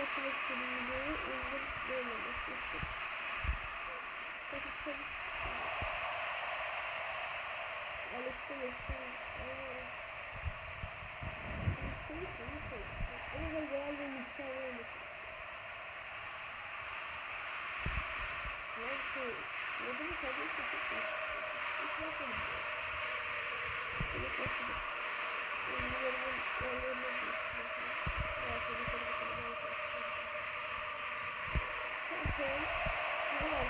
Arkadaşlar videoyu uzun görmemesi için. Tabii tabii. Alıştı mısın? Alıştı mısın? Ama ben genelde yükselmeyi Neyse, yedim tabii ki çok iyi. Hiç nasıl gidiyor? Bunu kaçırdım. Ünlülerimin yerlerine geçtim. Belki bir kere bir kere daha geçtim. Zaten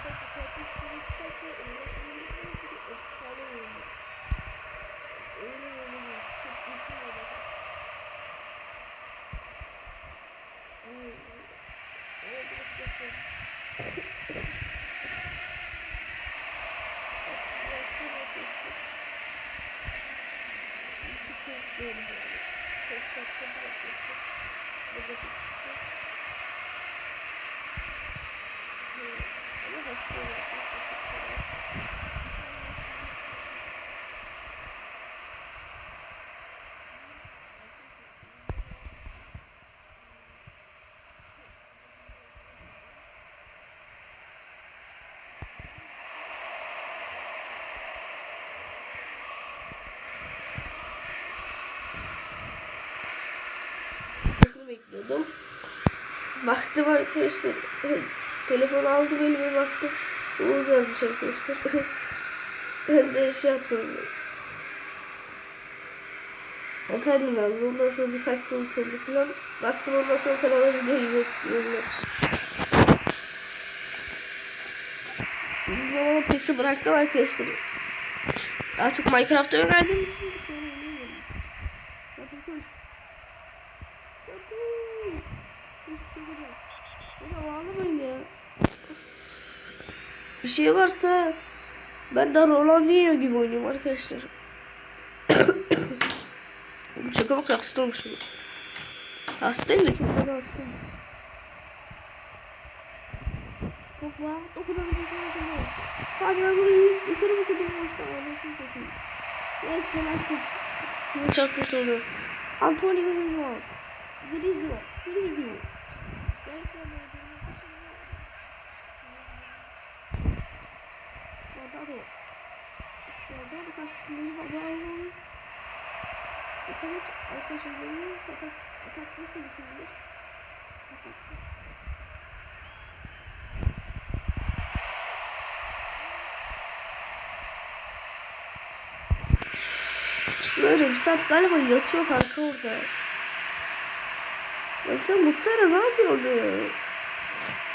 ne var bekliyordum. Baktım arkadaşlar. Telefonu aldım elime baktım. Uğur yazmış arkadaşlar. ben de şey yaptım. Efendim yazdı. Ondan sonra birkaç soru sordu falan. Baktım ondan sonra kanala videoyu. Yorumlar. Ama pesi bıraktım arkadaşlar. Daha çok Minecraft'a yöneldim. Ağlamayın ya. Bir şey varsa ben de Ronaldinho gibi oynayayım arkadaşlar. Şaka bak hasta olmuşum. Hastayım da çok fena hastayım. Topla, okudum, okudum, Hadi ben burayı yukarı okudum işte anasını satayım. Neyse nasıl? Kimin şarkısı oluyor? Antonio Griezmann. Griezmann. Griezmann. Guardado. Guardado karşısında haberimiz. Evet arkadaşlarımız atak, atak nasıl bitirir? Atak. Şöyle bir saat galiba yatıyor kanka orada. Baksana Mustafa ne yapıyor orada?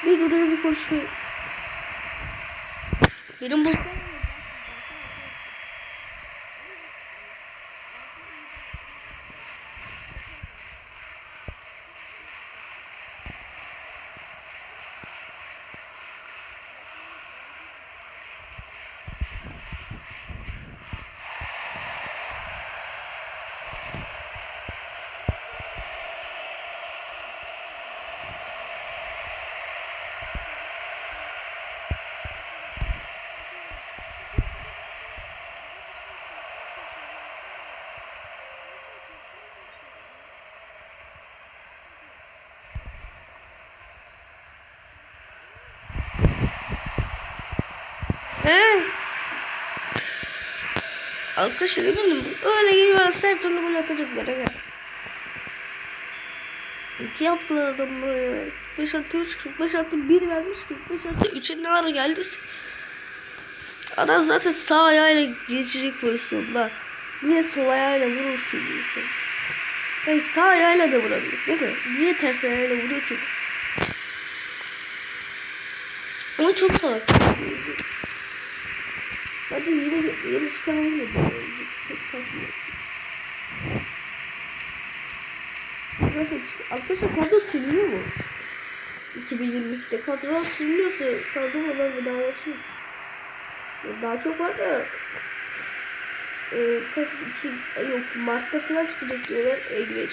Bir duruyor bir koşuyor. Benim bu He. Arkadaşlar eminim öyle geliyorlarsa her türlü gol atacaklar. Evet. İki yaptılar adamları. 5 artı 3, 45 artı 1 vermiş. 45 artı 3'e ne ara geldi? Adam zaten sağ ayağıyla geçecek pozisyonda. Niye sol ayağıyla vurur ki insan? Yani sağ ayağıyla da vurabilir değil mi? Niye ters ayağıyla vuruyor ki? Ama çok salak. Bence yeni, yeni böyle. Çok saçma. Arkadaşlar kadro siliniyor mu? 2022'de kadro siliniyorsa kadro olan bir daha başlıyor. Daha çok var da e, kaç iki, yok Mart'ta falan çıkacak diyorlar en geç.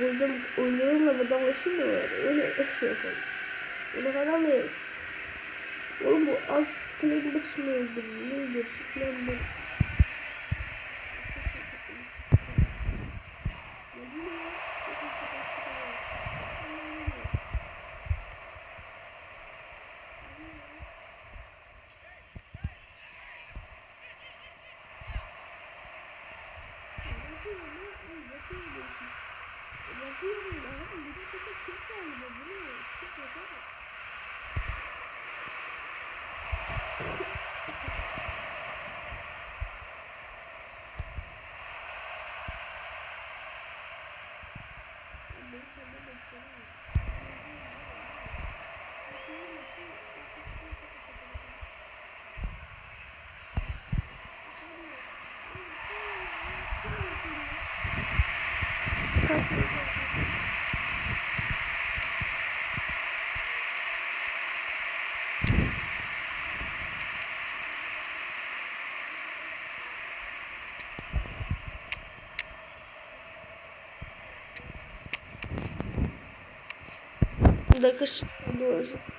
O yüzden oyunlarımla vedalaşayım da var. Öyle şey yapalım. Falan veririz. Oğlum bu az kılınmış mıydı? Neydi? Lan bu. Bakıyorum abi, bir de kimse aldı. Bu ne? Kimse aldı. Dakika şimdi olacak.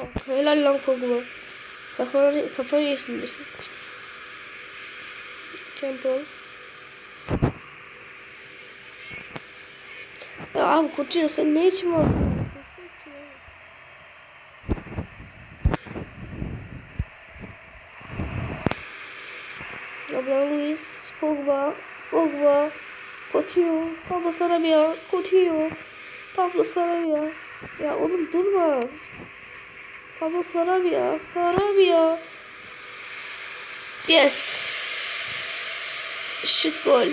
Bak, Helal lan Pogba. Kafanı, kafanı yesin desin. Tempo. Ya abi Coutinho sen ne için varsın? Ablan Luis, Pogba, Pogba, Coutinho, Pablo Sarabia, Coutinho, Pablo Sarabia. Ya oğlum durma. Pablo Sarabia, Sarabia. Yes. Şık gol.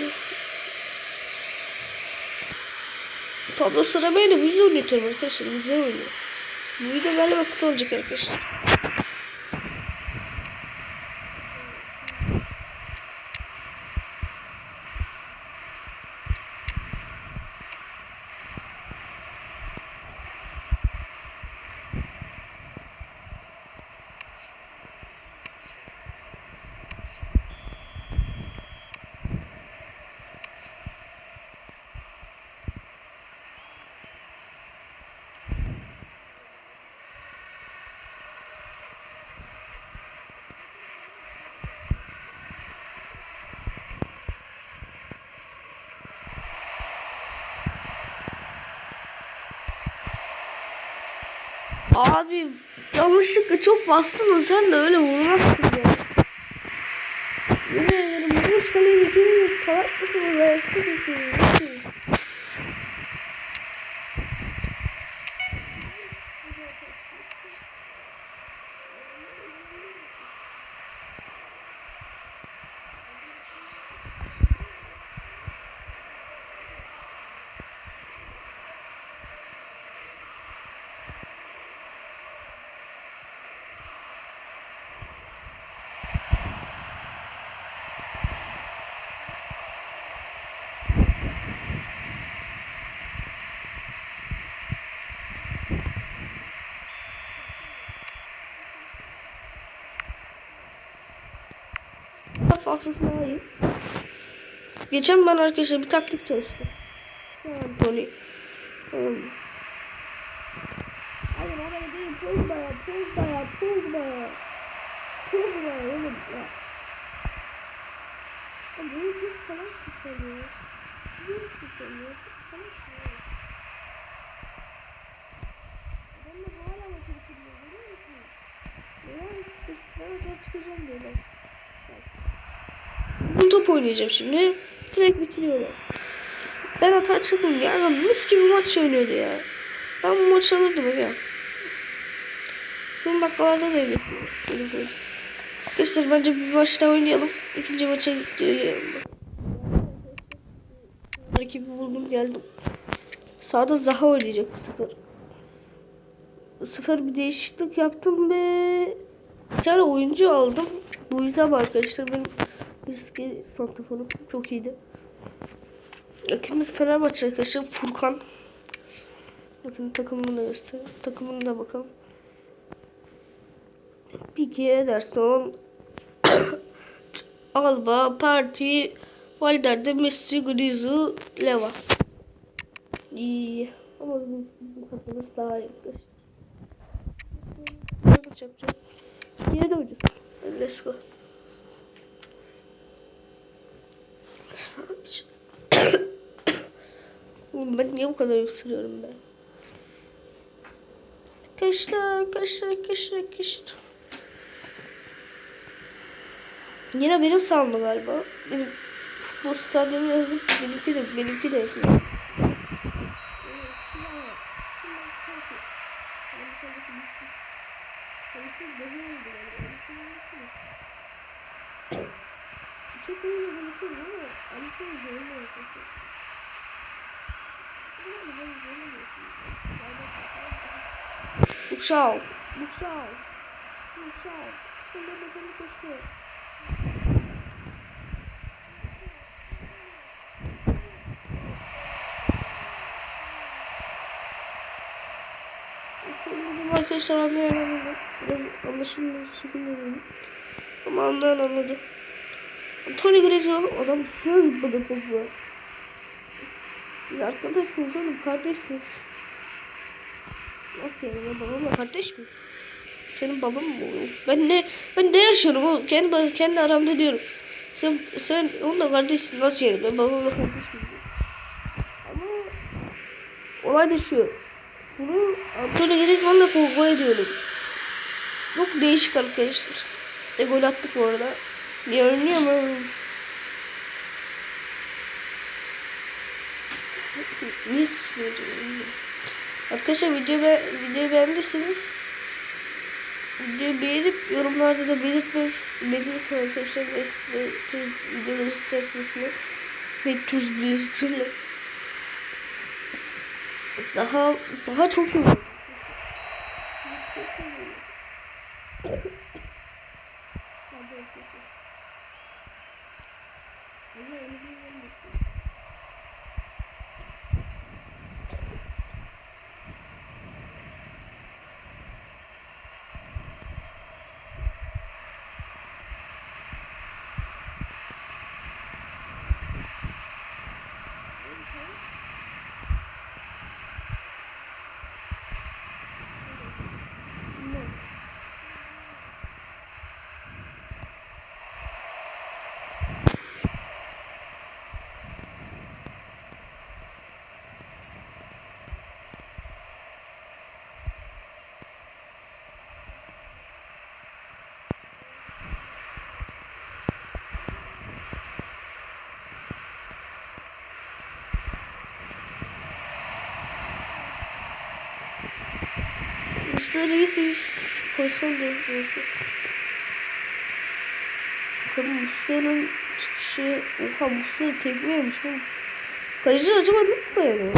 Pablo Sarabia da güzel oynuyor arkadaşlar. Güzel oynuyor. Bu video galiba kısa olacak arkadaşlar. Abi yanlışlıkla çok bastın sen de öyle vurmazsın ya. Yemin ederim bu kaleyi bitirmiyor. Salak mısınız ya? Siz Falsosunu alayım. Geçen ben arkadaşlar bir taktik çalıştım. Tamam Tony. Tamam. Hayır araba değil. Pulma ya. Pulma ya. Pulma ya. Pulma ya oğlum ya. Ya bunu bir salak mı sanıyor? Bir mi sanıyor? Salak mı? Adamla hala maçı bitiriyor. Görüyor musun? Sırf nereden çıkacağım böyle. Top oynayacağım şimdi. Direkt bitiriyorlar. Ben hata çıktım ya. Adam mis gibi maç oynuyordu ya. Ben bu maçı alırdım ya. Son dakikalarda da yapıyor. Arkadaşlar bence bir maç daha oynayalım. İkinci maça gidiyorum. Rakibi buldum geldim. Sağda Zaha oynayacak bu sefer. Bu sefer bir değişiklik yaptım ve bir tane oyuncu aldım. Bu yüzden arkadaşlar benim eski santrafonum çok iyiydi. Rakibimiz Fenerbahçe arkadaşlar Furkan. Bakın takımını da göstereyim. Takımını da bakalım. Piki, Ederson, Alba, Parti, Valverde, Messi, Griezmann, Leva. İyi. Ama bizim, bizim takımımız daha iyi. Ne yapacağım? Geri döneceğiz. Let's go. Ben niye bu kadar yükseliyorum ben? Arkadaşlar, arkadaşlar, arkadaşlar, arkadaşlar. Yine benim sandı galiba. Benim futbol stadyumu yazıp benimki de benimki de yazıyor. Çok iyi bir bulutum ama Alice'in zorunda yapıyorsun. Şimdi bakalım koşuyor. Benim arkadaşlar anlayan anladı. Biraz anlaşılmıyor. Sıkılmıyorum. Ama anlayan anladı. Antonio Griezmann adam hız bıdı topu. Siz arkadaşsınız oğlum kardeşsiniz. Nasıl yani babamla kardeş mi? Senin baban mı? Ben ne ben ne yaşıyorum oğlum? Kendi kendi aramda diyorum. Sen sen onunla kardeşsin nasıl yani? Ben babamla kardeş miyim? Ama olay da şu. Bunu Antonio Griezmann'la kavga ediyorum. Çok değişik arkadaşlar. E gol attık bu arada. Niye oynuyor ama Niye bilmiyorum. Arkadaşlar video be videoyu beğendiyseniz videoyu beğenip yorumlarda da belirtmek belirtin arkadaşlar. Ne tür videolar isterseniz bir türlü daha daha çok iyi olur. Üstleri iyisi pozisyon değiştiriyorsun. Bakın Mustafa'nın çıkışı... Oha Mustafa tekme yemiş oğlum. Kaleci acaba nasıl dayanıyor?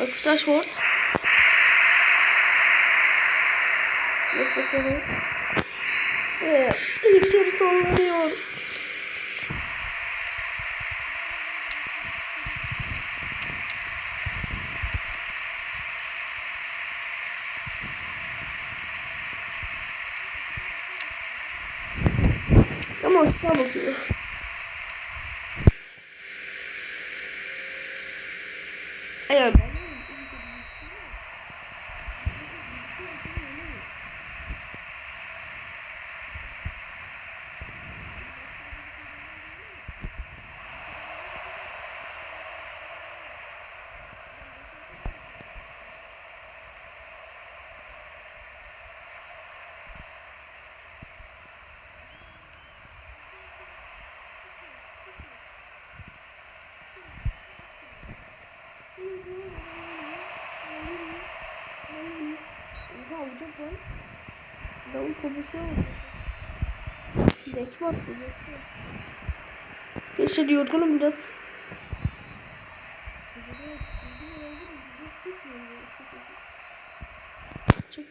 Arkadaşlar short. Yok bakalım. Evet. İlk yarı sonlanıyor. Ne bakıyor? Eğer ben lan. Davul kopusu oldu. Dekme attı. Geçen yorgunum biraz. Çek.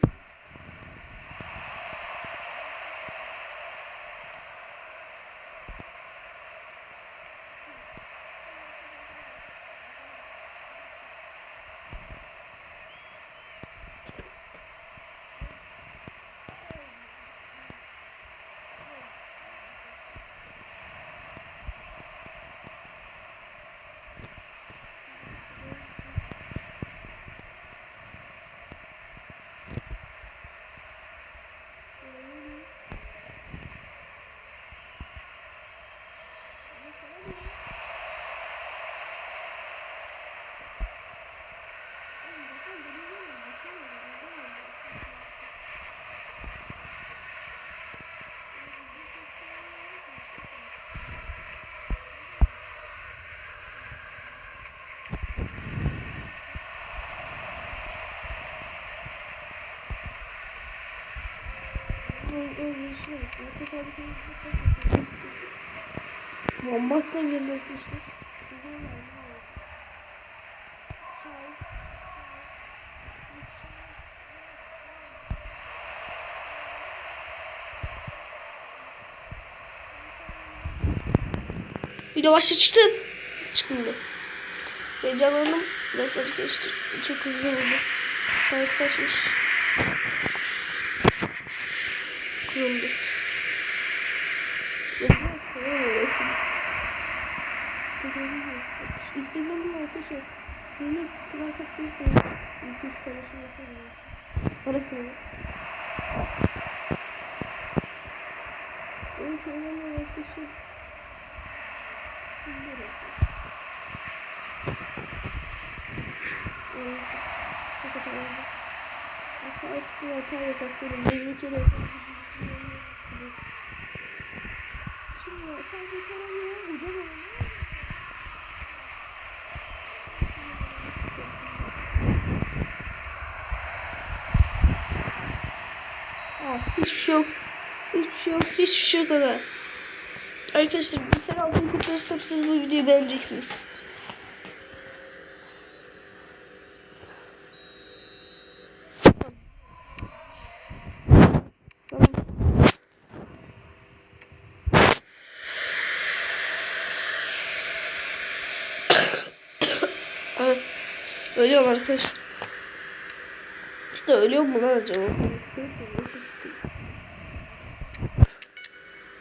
Bombasla geliyormuşlar. Video başta çıktı. Çıkmadı. Heyecanlandım. Mesaj geçti. Çok hızlı oldu. Saat kaçmış? Kuruldu. Instagram'da arkadaşlar yeni kral kapıysa ilk üç paylaşım yapamıyorum. Orası ne? Benim şu önemli arkadaşlar Şimdi arkadaşlar. Evet. Çok hata oldu. Hata üstü hata yok aslında. Biz bir kere Şimdi sadece soramıyor. Hoca da Ah, hiçbir şey yok. Hiçbir şey yok. Hiçbir şey yok aga. Arkadaşlar bir kere altını kurtarırsam siz bu videoyu beğeneceksiniz. Tamam. Evet. Ölüyorum arkadaşlar. İşte ölüyor mu lan acaba?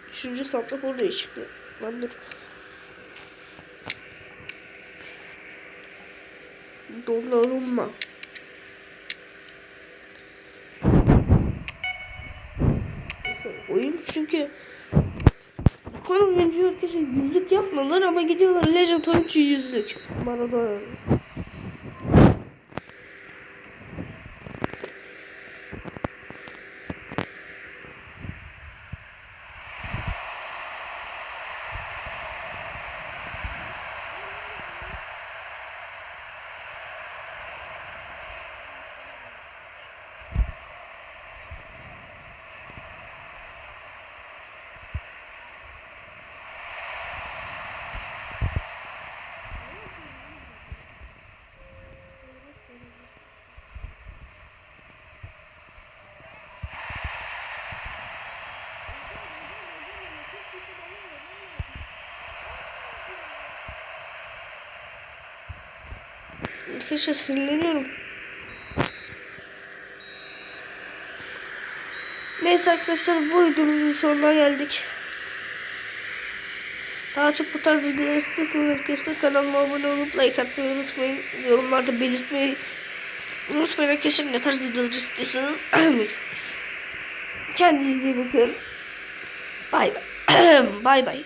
Üçüncü sandık orada çıktı. Lan dur. Dondurma. Oyun çünkü bu konu oyuncu arkadaşlar yüzlük yapmıyorlar ama gidiyorlar Legend oyuncu yüzlük. Maradona. Arkadaşlar sinirleniyorum. Neyse arkadaşlar bu videomuzun sonuna geldik. Daha çok bu tarz videolar istiyorsanız arkadaşlar kanalıma abone olup like atmayı unutmayın. Yorumlarda belirtmeyi unutmayın arkadaşlar ne tarz videolar istiyorsanız. Kendinize iyi bakın. Bay bay. bay bay.